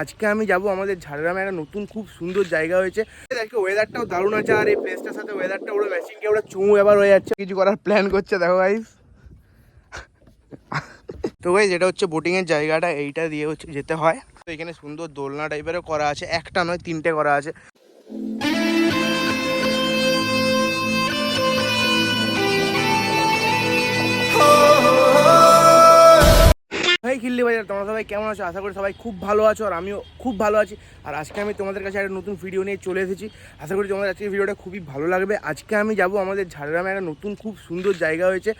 আজকে আমি যাব আমাদের ঝাড়গ্রামে একটা নতুন খুব সুন্দর জায়গা হয়েছে। আজকে ওয়েদারটাও দারুণ আছে আর এই প্লেসটার সাথে ওয়েদারটা ওরা ম্যাচিং কে, ওরা চুমু এবার হয়ে যাচ্ছে। কিছু করার প্ল্যান করছে, দেখো গাইস তো গাইজ এটা হচ্ছে বোটিংয়ের জায়গাটা, এইটা দিয়ে হচ্ছে যেতে হয়। তো এখানে সুন্দর দোলনা টাইপেরও করা আছে, একটা নয়, তিনটে করা আছে। ভাই খিল্লি বাজার, তোমরা সবাই কেমন আছো? আশা করি সবাই খুব ভালো আছো আর আমিও খুব ভালো আছি। আর আজকে আমি তোমাদের কাছে একটা নতুন ভিডিও নিয়ে চলে এসেছি। আশা করি তোমাদের আজকে ভিডিওটা খুবই ভালো লাগবে। আজকে আমি যাব আমাদের ঝাড়গ্রামে একটা নতুন খুব সুন্দর জায়গা হয়েছে।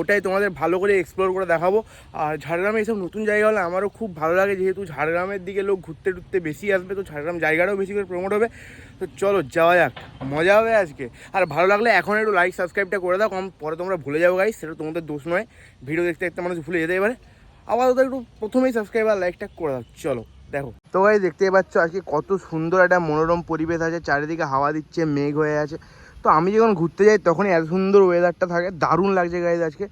ওটাই তোমাদের ভালো করে এক্সপ্লোর করে দেখাবো। আর ঝাড়গ্রামে এইসব নতুন জায়গা হলে আমারও খুব ভালো লাগে। যেহেতু ঝাড়গ্রামের দিকে লোক ঘুরতে টুরতে বেশি আসবে, তো ঝাড়গ্রাম জায়গাটাও বেশি করে প্রমোট হবে। তো চলো যাওয়া যাক। মজা হবে আজকে। আর ভালো লাগলে এখন একটু লাইক সাবস্ক্রাইবটা করে দাও। কম পরে তোমরা ভুলে যাব গাইস সেটা তোমাদের দোষ নয়। ভিডিও দেখতে দেখতে মানুষ ভুলে যেতে পারে। আপাতত একটু প্রথমেই সাবস্ক্রাইব আর লাইকটা করে দাও। চলো, দেখো। তো ভাই দেখতেই পাচ্ছ আজকে কত সুন্দর একটা মনোরম পরিবেশ আছে। চারিদিকে হাওয়া দিচ্ছে, মেঘ হয়ে আছে। তো আমি যখন ঘুরতে যাই, তখনই এত সুন্দর ওয়েদারটা থাকে। দারুণ লাগছে গাইজ আজকে।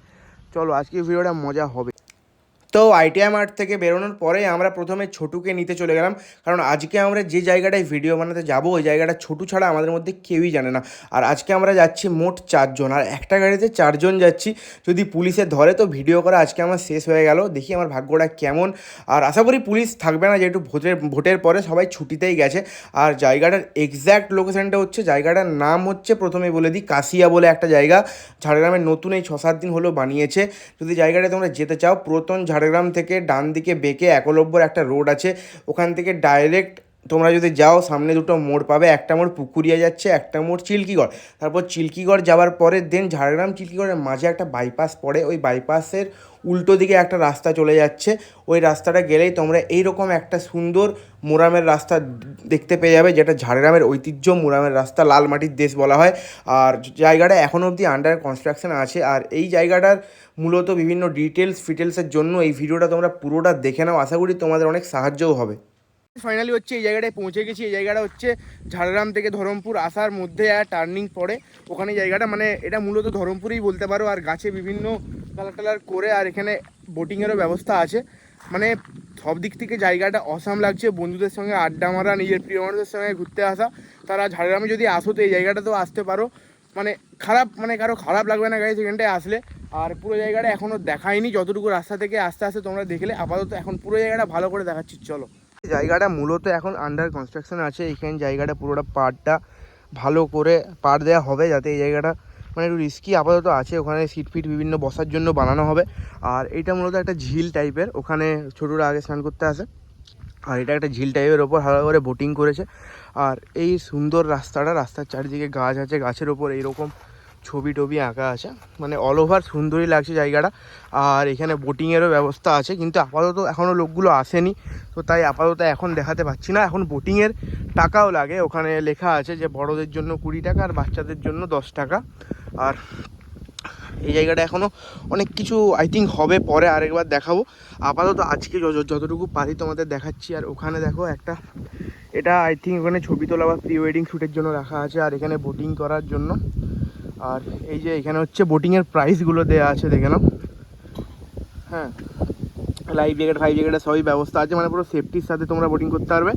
চলো আজকে ভিডিওটা মজা হবে। তো আইটিআই মার্ট থেকে বেরোনোর পরেই আমরা প্রথমে ছোটুকে নিতে চলে গেলাম। কারণ আজকে আমরা যে জায়গাটায় ভিডিও বানাতে যাব, ওই জায়গাটা ছোটু ছাড়া আমাদের মধ্যে কেউই জানে না। আর আজকে আমরা যাচ্ছি মোট চারজন, আর একটা গাড়িতে চারজন যাচ্ছি। যদি পুলিশে ধরে তো ভিডিও করা আজকে আমার শেষ হয়ে গেল। দেখি আমার ভাগ্যটা কেমন। আর আশা করি পুলিশ থাকবে না, যেহেতু ভোটের ভোটের পরে সবাই ছুটিতেই গেছে। আর জায়গাটার এক্স্যাক্ট লোকেশানটা হচ্ছে, জায়গাটার নাম হচ্ছে প্রথমে বলে দিই, কাশিয়া বলে একটা জায়গা। ঝাড়গ্রামের নতুন এই ছ সাত দিন হলো বানিয়েছে। যদি জায়গাটা তোমরা যেতে চাও, পুরাতন ঝাড়গ্রাম থেকে ডান দিকে বেঁকে একলব্যর একটা রোড আছে। ওখান থেকে ডাইরেক্ট তোমরা যদি যাও, সামনে দুটো মোড় পাবে। একটা মোড় পুকুরিয়া যাচ্ছে, একটা মোড় চিল্কিগড়। তারপর চিল্কিগড় যাওয়ার পরে দেন ঝাড়গ্রাম চিল্কিগড়ের মাঝে একটা বাইপাস পড়ে। ওই বাইপাসের উল্টো দিকে একটা রাস্তা চলে যাচ্ছে। ওই রাস্তাটা গেলেই তোমরা এইরকম একটা সুন্দর মোরামের রাস্তা দেখতে পেয়ে যাবে, যেটা ঝাড়গ্রামের ঐতিহ্য মোরামের রাস্তা, লাল মাটির দেশ বলা হয়। আর জায়গাটা এখনও অবধি আন্ডার কনস্ট্রাকশন আছে। আর এই জায়গাটার মূলত বিভিন্ন ডিটেলস ফিটেলসের জন্য এই ভিডিওটা তোমরা পুরোটা দেখে নাও। আশা করি তোমাদের অনেক সাহায্যও হবে। ফাইনালি হচ্ছে এই জায়গাটায় পৌঁছে গেছি। এই জায়গাটা হচ্ছে ঝাড়গ্রাম থেকে ধরমপুর আসার মধ্যে আর টার্নিং পড়ে ওখানে জায়গাটা মানে এটা মূলত ধরমপুরেই বলতে পারো। আর গাছে বিভিন্ন কালার টালার করে আর এখানে বোটিংয়েরও ব্যবস্থা আছে। মানে সব দিক থেকে জায়গাটা অসাম লাগছে। বন্ধুদের সঙ্গে আড্ডা মারা, নিজের প্রিয় মানুষদের সঙ্গে ঘুরতে আসা। তারা ঝাড়গ্রামে যদি আসো তো এই জায়গাটা তো আসতে পারো। মানে খারাপ মানে কারও খারাপ লাগবে না গাড়ি সেখানটায় আসলে। আর পুরো জায়গাটা এখনও দেখায়নি। যতটুকু রাস্তা থেকে আস্তে আস্তে তোমরা দেখলে, আপাতত এখন পুরো জায়গাটা ভালো করে দেখাচ্ছি। চলো। জায়গাটা মূলত এখন আন্ডার কনস্ট্রাকশন আছে, এখানে জায়গাটা পুরোটা পাড়টা ভালো করে পাড় দেওয়া হবে যাতে এই জায়গাটা মানে একটু রিস্কি আপাতত আছে, ওখানে সিট ফিট বিভিন্ন বসার জন্য বানানো হবে। আর এটা মূলত একটা ঝিল টাইপের ওখানে ছোটরা আগে স্নান করতে আসে। আর এটা একটা ঝিল টাইপের ওপর হালকা করে বোটিং করেছে। আর এই সুন্দর রাস্তাটা, রাস্তার চারিদিকে গাছ আছে, গাছের ওপর এইরকম ছবি টবি আঁকা আছে। মানে অল ওভার সুন্দরই লাগছে জায়গাটা। আর এখানে বোটিংয়েরও ব্যবস্থা আছে, কিন্তু আপাতত এখনও লোকগুলো আসেনি। তো তাই আপাতত এখন দেখাতে পাচ্ছি না। এখন বোটিংয়ের টাকাও লাগে। ওখানে লেখা আছে যে বড়দের জন্য কুড়ি টাকা আর বাচ্চাদের জন্য দশ টাকা। আর এই জায়গাটা এখনও অনেক কিছু আই থিঙ্ক হবে পরে আরেকবার দেখাবো। আপাতত আজকে যত- যতটুকু পারি তোমাদের দেখাচ্ছি। আর ওখানে দেখো একটা, এটা আই থিঙ্ক ওখানে ছবি তোলা বা প্রি ওয়েডিং শ্যুটের জন্য রাখা আছে। আর এখানে বোটিং করার জন্য আর এই যে এখানে হচ্ছে বোটিংয়ের প্রাইসগুলো দেওয়া আছে, দেখে নাও। হ্যাঁ লাইফ জ্যাকেট ফাইভ জ্যাকেটের সবই ব্যবস্থা আছে মানে পুরো সেফটির সাথে তোমরা বোটিং করতে পারবে।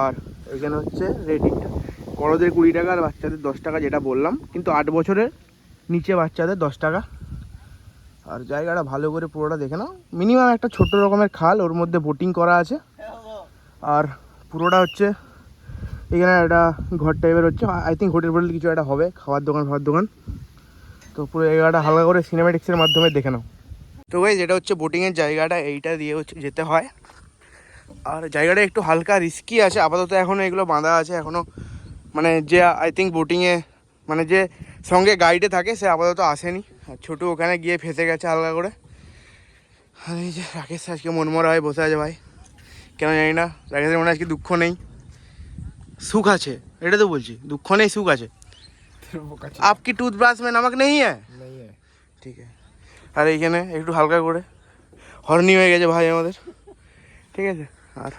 আর এখানে হচ্ছে রেটিংটা বড়োদের কুড়ি টাকা আর বাচ্চাদের দশ টাকা যেটা বললাম, কিন্তু আট বছরের নিচে বাচ্চাদের দশ টাকা। আর জায়গাটা ভালো করে পুরোটা দেখে নাও। মিনিমাম একটা ছোট রকমের খাল, ওর মধ্যে বোটিং করা আছে। আর পুরোটা হচ্ছে এখানে একটা ঘর টাইপের হচ্ছে আই থিঙ্ক হোটেল ফোটেল কিছু একটা হবে, খাবার দোকান খাবার দোকান। তো পুরো জায়গাটা হালকা করে সিনেমেটিক্সের মাধ্যমে দেখে নাও। তো ভাই যেটা হচ্ছে বোটিংয়ের জায়গাটা, এইটা দিয়ে হচ্ছে যেতে হয়। আর জায়গাটা একটু হালকা রিস্কি আছে, আপাতত এখনও এগুলো বাঁধা আছে এখনও মানে যে আই থিঙ্ক বোটিংয়ে মানে যে সঙ্গে গাইডে থাকে, সে আপাতত আসেনি। আর ছোটু ওখানে গিয়ে ফেসে গেছে হালকা করে। আর এই যে রাকেশ আজকে মনমরা হয়ে বসে আছে ভাই। কেন জানি না, রাকেশের মনে আজকে দুঃখ নেই। সুখ আছে এটা তো বলছি দুঃখ নেই সুখ আছে। আপকি টুথব্রাশ ম্যান আমাকে হ্যাঁ? নেই হ্যাঁ? ঠিক আছে। আর এইখানে একটু হালকা করে। হর্নি হয়ে গেছে ভাই আমাদের। ঠিক আছে? আর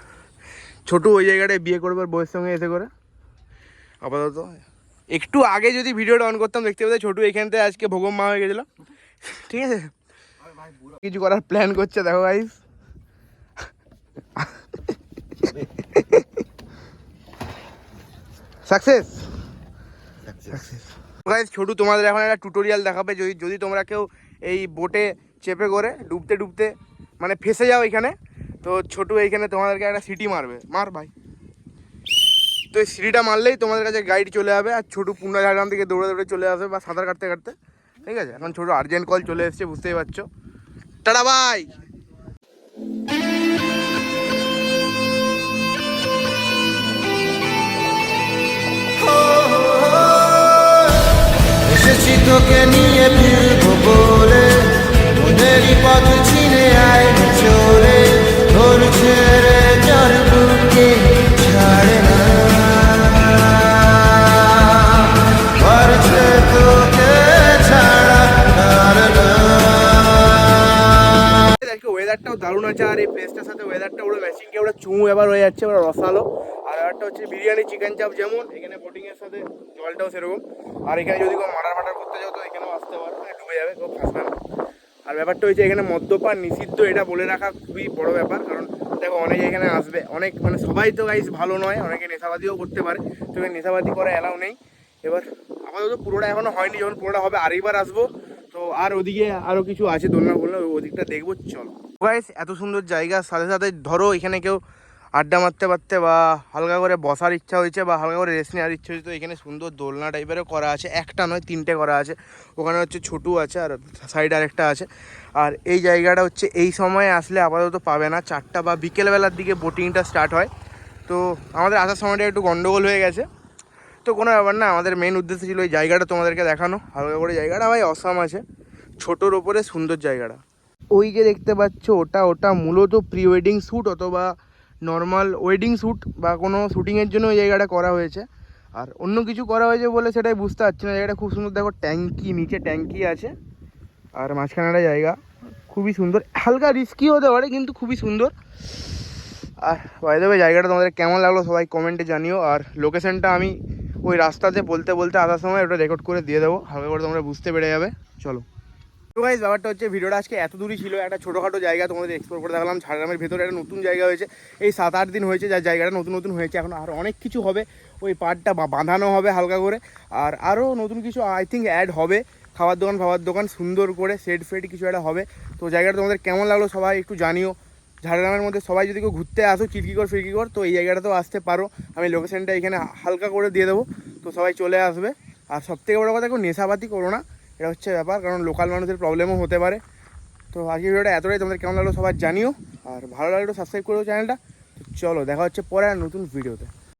ছোটো ওই জায়গাটায় বিয়ে করবে বউয়ের সঙ্গে এসে করে। আপাতত একটু আগে যদি ভিডিওটা অন করতাম দেখতে পেতে ছোটু এখান থেকে আজকে ভোগম মা হয়ে গেছিল। ঠিক আছে? কিছু করার প্ল্যান করছে দেখো গাইস সাকসেস গাইস ছোটু তোমাদের এখন একটা টুটোরিয়াল দেখাবে। যদি যদি তোমরা কেউ এই বোটে চেপে করে ডুবতে ডুবতে মানে ফেসে যাও এখানে তো ছোটু এইখানে তোমাদেরকে একটা সিটি মারবে। মার ভাই। তো এই সিটিটা মারলেই তোমাদের কাছে গাইড চলে যাবে আর ছোটু পুন্না ঝাড়গ্রাম থেকে দৌড়ে দৌড়ে চলে আসবে বা সাঁতার কাটতে কাটতে। ঠিক আছে? এখন ছোটু আর্জেন্ট কল চলে এসছে বুঝতেই পারছ। টাটা ভাই তোকে নিয়ে ফিরবো বলে। মনেরই পথ চিনে আয় চলে। ধরছে রে জল বুকে, ছাড়ে ছাড়া ওয়েদারটাও দারুণ আছে, আর এই প্লেসটার সাথে ওয়েদারটা ওরা ম্যাচিং কে ওরা চুমু এবার হয়ে যাচ্ছে ওরা রসালো। একটা হচ্ছে বিরিয়ানি চিকেন চাপ যেমন, এখানে বোটিং এর সাথে জলটাও সেরকম। আর এখানে যদি কোনো মার্ডার মার্ডার করতে যাও, তো এখানেও আসতে পারো মানে ডুবে যাবে কেউ ফাঁসবে না আর ব্যাপারটা হচ্ছে এখানে মদ্যপান নিষিদ্ধ, এটা বলে রাখা খুবই বড় ব্যাপার, কারণ দেখো, অনেকে এখানে আসবে, অনেক মানে সবাই তো গাইস ভালো নয়, অনেকে নেশাবাদিও করতে পারে, তো এখানে নেশাবাদি করা অ্যালাউ নেই। এবার আপাতত পুরোটা এখনও হয়নি, যখন পুরোটা হবে, আরেকবার আসব। তো আর ওদিকে আরও কিছু আছে দোলনা বললে ওদিকটা দেখব, চলো। গাইস এত সুন্দর জায়গার সাথে সাথে ধরো, এখানে কেউ আড্ডা মারতে পারতে বা হালকা করে বসার ইচ্ছা হয়েছে বা হালকা করে রেস্ট নেওয়ার ইচ্ছা হয়েছে, তো এখানে সুন্দর দোলনা টাইপেরও করা আছে। একটা নয়, তিনটে করা আছে। ওখানে হচ্ছে ছোটু আছে আর সাইড আরেকটা আছে। আর এই জায়গাটা হচ্ছে, এই সময়ে আসলে আপাতত পাবে না। চারটা বা বিকেলবেলার দিকে বোটিংটা স্টার্ট হয়। তো আমাদের আসার সময়টা একটু গন্ডগোল হয়ে গেছে। তো কোনো ব্যাপার না, আমাদের মেন উদ্দেশ্য ছিল ওই জায়গাটা তোমাদেরকে দেখানো। হালকা করে জায়গাটা ভাই অসাম আছে। ছোটোর ওপরে সুন্দর জায়গাটা। ওই যে দেখতে পাচ্ছ, ওটা ওটা মূলত প্রি ওয়েডিং শ্যুট অথবা নর্মাল ওয়েডিং শ্যুট বা কোনো শ্যুটিংয়ের জন্য ওই জায়গাটা করা হয়েছে। আর অন্য কিছু করা হয়েছে বলে সেটাই বুঝতে পারছি না। জায়গাটা খুব সুন্দর, দেখো ট্যাঙ্কি, নিচে ট্যাঙ্কি আছে। আর মাঝখানে একটা জায়গা খুবই সুন্দর। হালকা রিস্কি হতে পারে, কিন্তু খুবই সুন্দর। আর বাইরে জায়গাটা তোমাদের কেমন লাগল সবাই কমেন্টে জানিও। আর লোকেশনটা আমি ওই রাস্তাতে বলতে বলতে আসার সময় ওটা রেকর্ড করে দিয়ে দেবো। হালকা করে তোমরা বুঝতে পেরে যাবে। চলো। তো গাইজ ব্যাপারটা হচ্ছে ভিডিওটা আজকে এত দূরই ছিল, একটা ছোটোখাটো জায়গা তোমাদের এক্সপ্লোর করে দেখালাম, ঝাড়গ্রামের ভেতরে একটা নতুন জায়গা হয়েছে। এই সাত আট দিন হয়েছে যার জায়গাটা নতুন নতুন হয়েছে, এখন আর অনেক কিছু হবে, ওই পার্টটা বাঁধানো হবে হালকা করে, আর আরও নতুন কিছু আই থিঙ্ক অ্যাড হবে, খাবার দোকান খাবার দোকান, সুন্দর করে সেট ফেট কিছু একটা হবে। তো জায়গাটা তোমাদের কেমন লাগল সবাই একটু জানিও। ঝাড়গ্রামের মধ্যে সবাই যদি কেউ ঘুরতে আসো চিরকিকর ফিরকিকর তো এই জায়গাটাতেও আসতে পারো। আমি লোকেশনটা এখানে হালকা করে দিয়ে দেবো, তো সবাই চলে আসবে। আর সবথেকে বড়ো কথা, কেউ নেশাপাতি করো না। এটা হচ্ছে ব্যাপার, কারণ লোকাল মানুষের প্রবলেমও হতে পারে। তো আজকের ভিডিওটা এতটাই, তোমাদের কেমন লাগল সবার জানিও। আর ভালো লাগল সাবস্ক্রাইব করো চ্যানেলটা তো চলো, দেখা হচ্ছে পরে আর নতুন ভিডিওতে